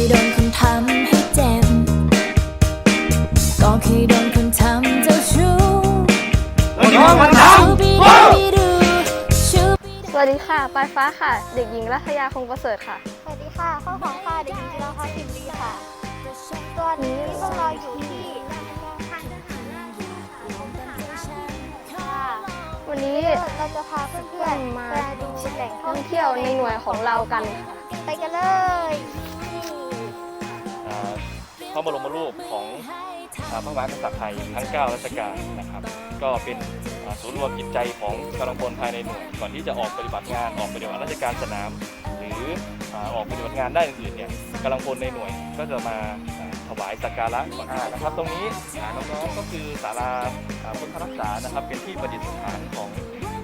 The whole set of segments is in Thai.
ยโดนคนทำให้เจ็บ ก็เคยโดนคนทำเจ้าชู้สวัสดีค่ะ ปลายฟ้าค่ะ เด็กหญิงรัชยาคงประเสริฐค่ะ สวัสดีค่ะข้าของค่ะเด็กหญิงจิราภาพิมดีค่ะ ตัวนี้พวกเราอยู่ที่ทางค่ะมีค่ะวันนี้เราจะพาเพื่อนๆมาดูแหล่งท่องเที่ยวในหน่วยของเราเรากันค่ะ ไปกันเลย พระบรมรูปของพระมหากษัตริย์ไทยทั้ง 9 รัชกาลนะครับ ก็เป็นศูนย์รวมจิตใจของกำลังพลภายในหน่วยก่อนที่จะออกปฏิบัติงานออกปฏิบัติราชการสนาม หรือออกปฏิบัติงานได้อื่นๆเนี่ยกำลังพลในหน่วยก็จะมาถวายสักการะก่อนนะครับ ตรงนี้น้องๆก็คือศาลาอ่าพุทธรักษานะครับ เป็นที่ประดิษฐานของ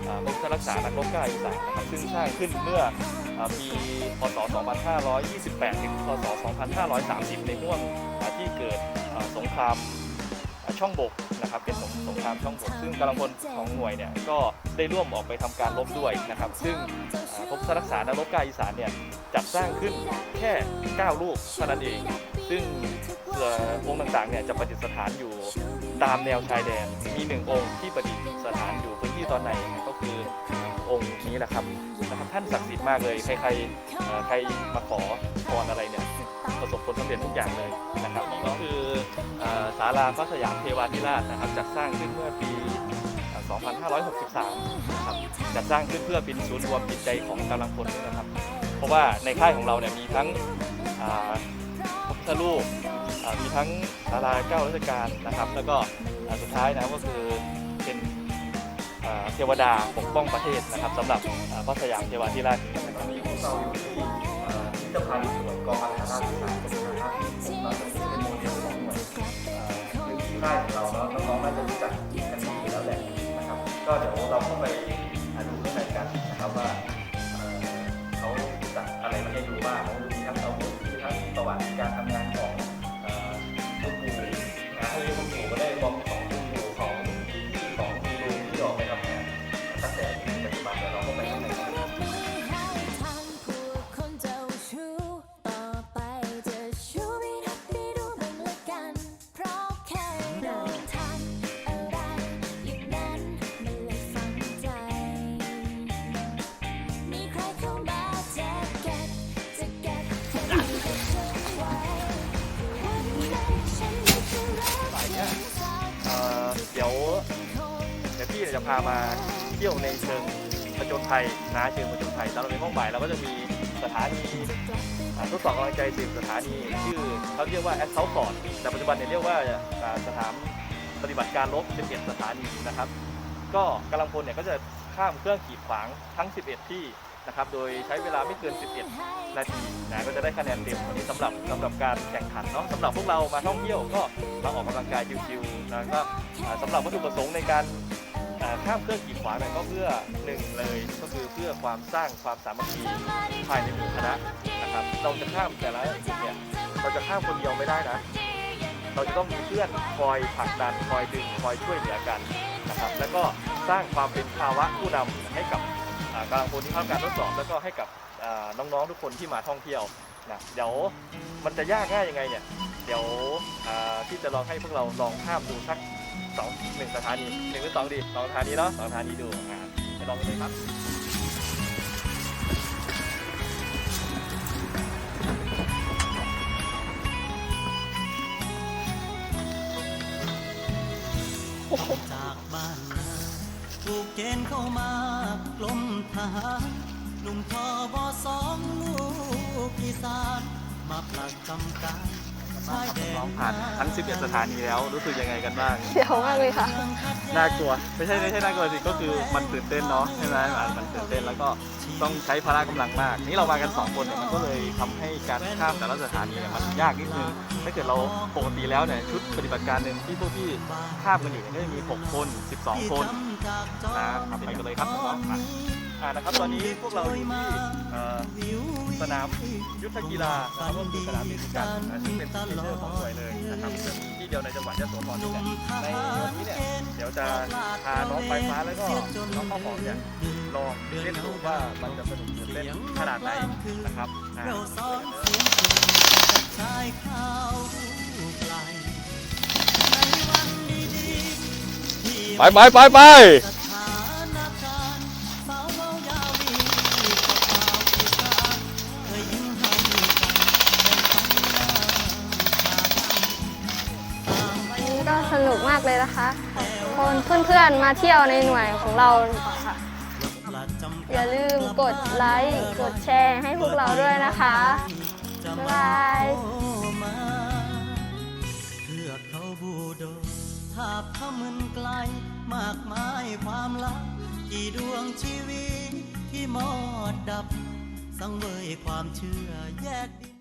อ่าพุทธรักษานักรบกล้าอีสานนะครับซึ่งสร้างขึ้นเมื่อปีพศ 2528 ถึง พศ 2530 ในห่วงที่เกิดสงครามช่องบกนะครับเป็นสงสงครามช่องบกซึ่งกำลังพลของหน่วยเนี่ยก็ได้ร่วมออกไปทำการรบด้วยนะครับ ซึ่งอ่าพบรักษานักรบกล้าอีสานเนี่ยจัดสร้างขึ้นแค่ 9 ลูกเท่านั้นเอง ซึ่ง เอ่อองค์ต่างๆเนี่ยจะประดิษฐานอยู่ตามแนวชายแดน มีหนึ่งองค์ที่ประดิษฐานอยู่พื้นที่ตอนในก็คือองค์นี้แหละครับนะครับท่านศักดิ์สิทธิ์มากเลย ใครใครใครมาขอพรอะไรเนี่ยประสบผลสำเร็จทุกอย่างเลยนะครับนี่ก็คือศาลาพระสยามเทวาธิราชนะครับจัดสร้างขึ้นเมื่อปี 2563 นะครับจัดสร้างขึ้นเพื่อเป็นศูนย์รวมจิตใจของกำลังพลนะครับ เพราะว่าในค่ายของเราเนี่ยมีทั้งพระพุทธรูป มีทั้งศาลาเก้ารัชกาลนะครับ แล้วก็สุดท้ายนะก็คือเป็นเทวดาปกป้องประเทศนะครับสำหรับพระสยามเทวาธิราชตอนนี้พวกเราอยู่ที่อ่าพิพิธภัณฑ์ส่วนกองพันธราชสามนครับเราจะเป็นโมเดลของหน่วยพื้นที่ค่ายของเราเนาะน้องๆน่าจะรู้จักกันดีแล้วแหละนะครับ ก็เดี๋ยวเราเข้าไปดูข้างในกันนะครับว่า เดี๋ยวจะพามาเที่ยวในเชิงผจญภัยนะเชิงผจญภัยตอนเราในห้องบ่ายเราก็จะมีสถานีทดสอบกำลังใจสิบสถานีชื่อเขาเรียกว่าแอสเซลฟอร์ดแต่ปัจจุบันเนี่ยเรียกว่าสถานปฏิบัติการลบ11 สถานีนะครับ ก็กำลังพลเนี่ยก็จะข้ามเครื่องกีดขวางทั้ง 11 ที่นะครับ โดยใช้เวลาไม่เกิน 11 นาทีนะก็จะได้คะแนนเต็มวันนี้สำหรับสำหรับการแข่งขันเนาะสำหรับพวกเรามาท่องเที่ยวก็มาออกกำลังกายชิวๆนะก็สำหรับวัตถุประสงค์ในการ อ่าข้ามเครื่องกีดขวางเนี่ยก็เพื่อหนึ่งเลยก็คือเพื่อความสร้างความสามัคคีภายในหมู่คณะนะครับ เราจะข้ามแต่ละจุดเนี่ยเราจะข้ามคนเดียวไม่ได้นะ เราจะต้องมีเพื่อนคอยผลักดันคอยดึงคอยช่วยเหลือกันนะครับ แล้วก็สร้างความเป็นภาวะผู้นำให้กับอ่ากำลังพลที่เข้าการทดสอบแล้วก็ให้กับอ่าน้องๆทุกคนที่มาท่องเที่ยวนะเดี๋ยวมันจะยากง่ายยังไงเนี่ยเดี๋ยวอ่าพี่จะลองให้พวกเราลองข้ามดูสัก สองหนึ่งสถานีหนึ่งหรือสองดีสองสถานีเนาะสองสถานีดูอ่าไปลองกันเลยครับจากบ้านนาถูกเกณฑ์เข้ามากลมทหารหนุ่มทอบอสองลูกอีสานมาผลักกำการ ชายแดนน้องผ่านทั้ง 11 สถานีแล้วรู้สึกยังไงกันบ้างเสียวมากเลยค่ะ น่ากลัว ไม่ใช่ไม่ใช่น่ากลัวสิก็คือมันตื่นเต้นเนาะใช่ไหมมันมันตื่นเต้นแล้วก็ต้องใช้พละกำลังมาก นี่เรามากัน 2 คนเนี่ยมันก็เลยทำให้การข้ามแต่ละสถานีเนี่ยมันยากนิดนึงถ้าเกิดเราปกติแล้วเนี่ยชุดปฏิบัติการหนึ่งที่พวกพี่ข้ามกันอยู่เนี่ยก็จะมี 6 คน 12 คนนะครับไปกันเลยครับน้องๆอะ อ่านะครับตอนนี้พวกเราอยู่ที่สนามยุทธกีฬานะครับก็คือสนามเด็กกันซึ่งเป็นที่เชื่อของหน่วยเลยนะครับที่เดียวในจังหวัดยะโสธรด้วยกันในวันนี้เนี่ยเดี๋ยวจะพาน้องไฟฟ้าแล้วก็น้องข้าวหอมเนี่ยลองเล่นดูว่ามันจะสนุกตื่นเต้นขนาดไหนนะครับอ่าชายขาวไกลในวันดีๆไปไปไปไป มากเลยนะคะคนเพื่อนๆมาเที่ยวในหน่วยของเราค่ะ อย่าลืมกดไลค์กดแชร์ให้พวกเราด้วยนะคะ บ๊ายมาบายโอมาเพื่อเขาบูโดภาพเขมึนไกล มากมายความลับกี่ดวงชีวิตที่มอดดับ สังเวยความเชื่อแยกดิน